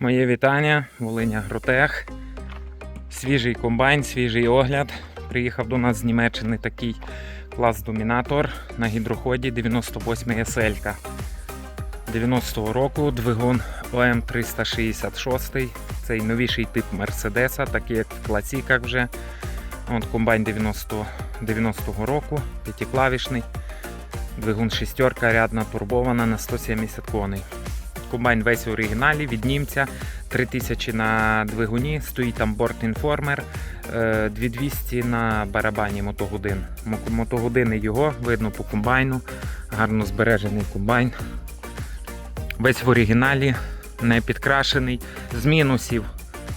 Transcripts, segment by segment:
Моє вітання, Волиня Гротех. Свіжий комбайн, свіжий огляд. Приїхав до нас з Німеччини такий клас домінатор на гідроході 98 SL. 90-го року двигун ОМ 366. Цей новіший тип Мерседеса, такий як в класіках вже. От комбайн 90, 90-го року, п'ятиклавішний. Двигун шістерка, рядна турбована на 170 коней. Комбайн весь в оригіналі від німця. 3000 на двигуні, стоїть там борт інформер, 2200 на барабані мотогодин. Мотогодини його видно по комбайну. Гарно збережений комбайн. Весь в оригіналі, не підкрашений. З мінусів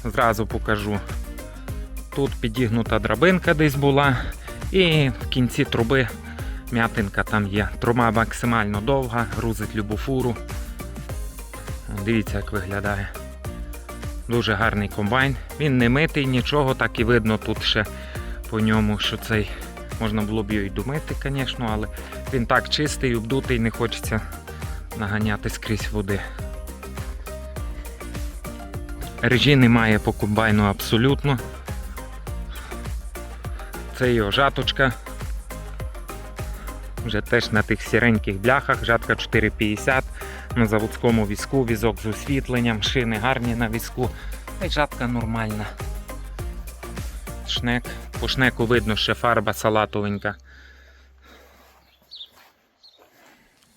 зразу покажу. Тут підігнута драбинка десь була, і в кінці труби м'ятинка там є. Труба максимально довга, грузить любу фуру. Дивіться, як виглядає. Дуже гарний комбайн. Він не митий, нічого, так і видно тут ще по ньому, що цей можна було б його й домити, звісно, але він так чистий, обдутий, не хочеться наганяти скрізь води. Режі немає по комбайну абсолютно. Це його жаточка. Вже теж на тих сіреньких бляхах, жатка 450 на заводському візку, візок з освітленням, шини гарні на візку. Та й жатка нормальна. Шнек. По шнеку видно, що фарба салатовенька.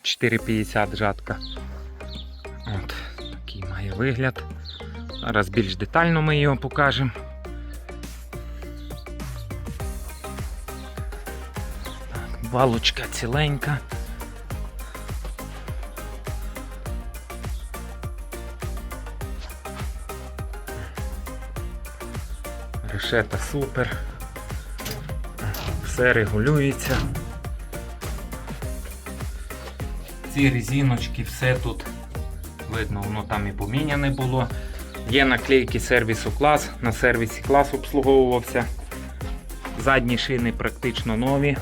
4,50 жатка. От, такий має вигляд. Зараз більш детально ми його покажемо. Так, Балочка ціленька. Решета супер. Все регулюється. Ці резиночки, все тут видно, воно там і поміняне було. Є наклейки сервісу клас, на сервісі клас обслуговувався. Задні шини практично нові.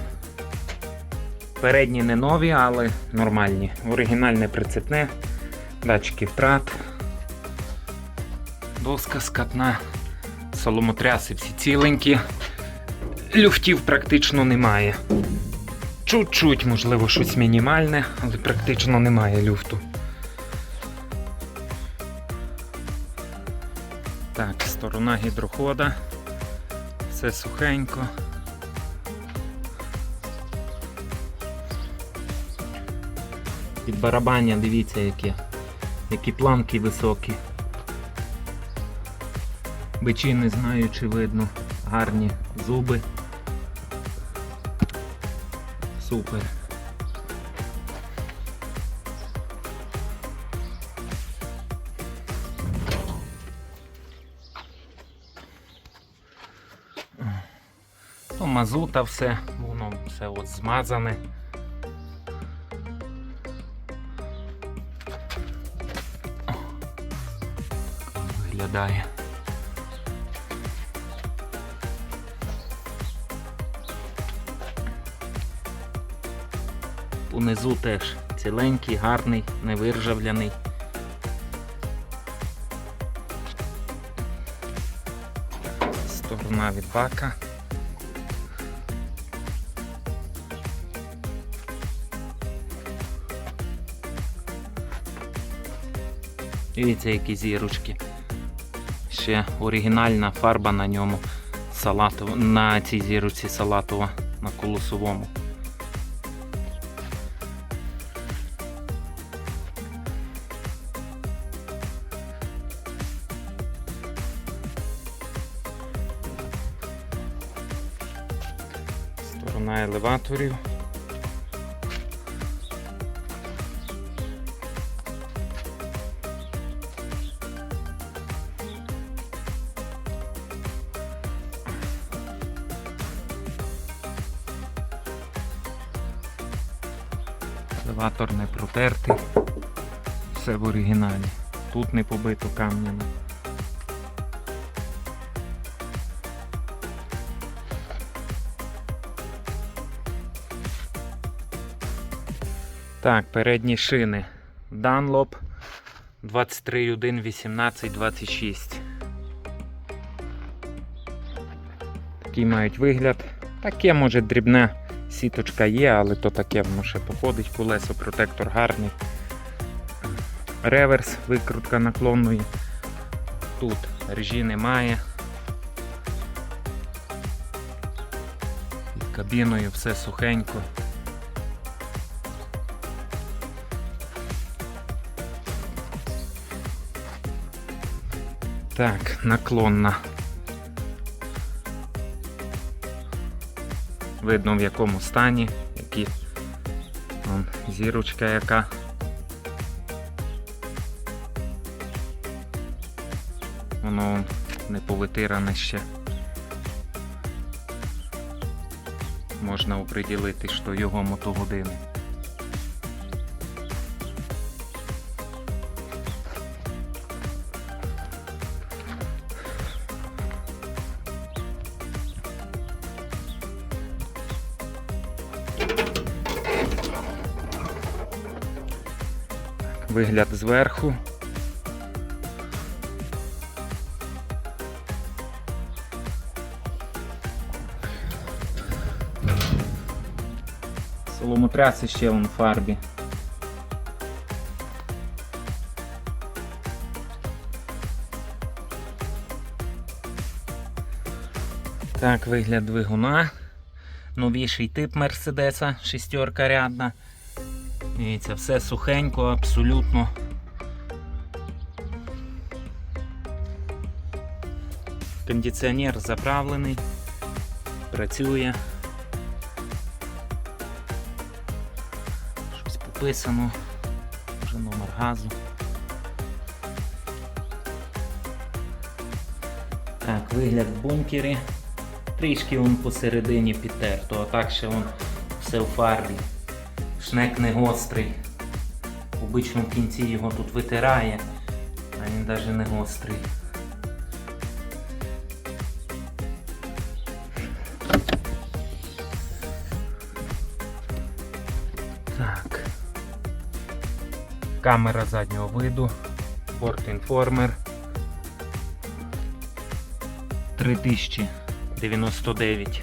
Передні не нові, але нормальні. Оригінальне прицепне, датчики втрат. Доска скатна, соломотряси всі ціленькі. Люфтів практично немає. Чуть-чуть, можливо, щось мінімальне, але практично немає люфту. Так, сторона гідрохода. Все сухенько. Під барабання, дивіться, які, які планки високі. Бичі не знаю, чи видно. Гарні зуби. Супер. То мазута все, воно все от змазане. Виглядає. Унизу теж ціленький, гарний, невиржавляний. Сторона від бака. Дивіться, які зірочки. Ще оригінальна фарба на ньому салатова, на цій зірочці салатова на колосовому. Сторона елеваторів. Елеватор не протертий. Все в оригіналі. Тут не побито камнями. Так, передні шини. Dunlop 23,1, 18, 26. Такий мають вигляд. Таке, може, дрібна сіточка є, але то таке воно ще походить. Колесо, протектор гарний. Реверс, викрутка наклонної. Тут режі немає. Під кабіною все сухенько. Так, наклонна. Видно в якому стані, які Вон, зірочка яка. Воно не повитиране ще. Можна оприділити, що його мотогодини. Вигляд зверху. Соломотряси ще вон фарбі. Так, вигляд двигуна. Новіший тип Мерседеса, шістерка рядна. Дивіться, все сухенько, абсолютно. Кондиціонер заправлений, працює. Щось пописано. Вже номер газу. Так, вигляд в бункері. Трішки він посередині підтерто, а так ще він все в фарбі. Шнек не гострий. Обично в кінці його тут витирає, а він навіть не гострий. Так. Камера заднього виду. Бортінформер. 3099.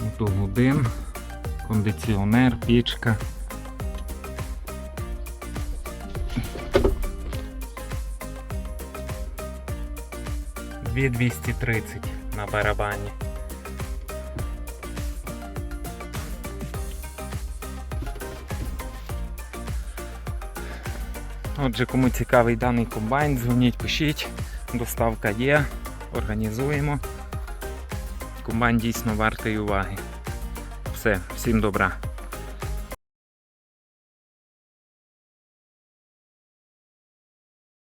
Мотогодин, кондиціонер, пічка. Дві 230 на барабані. Отже, кому цікавий даний комбайн, дзвоніть, пишіть. Доставка є, організуємо. Комбайн дійсно вартий уваги. Все, всім добра.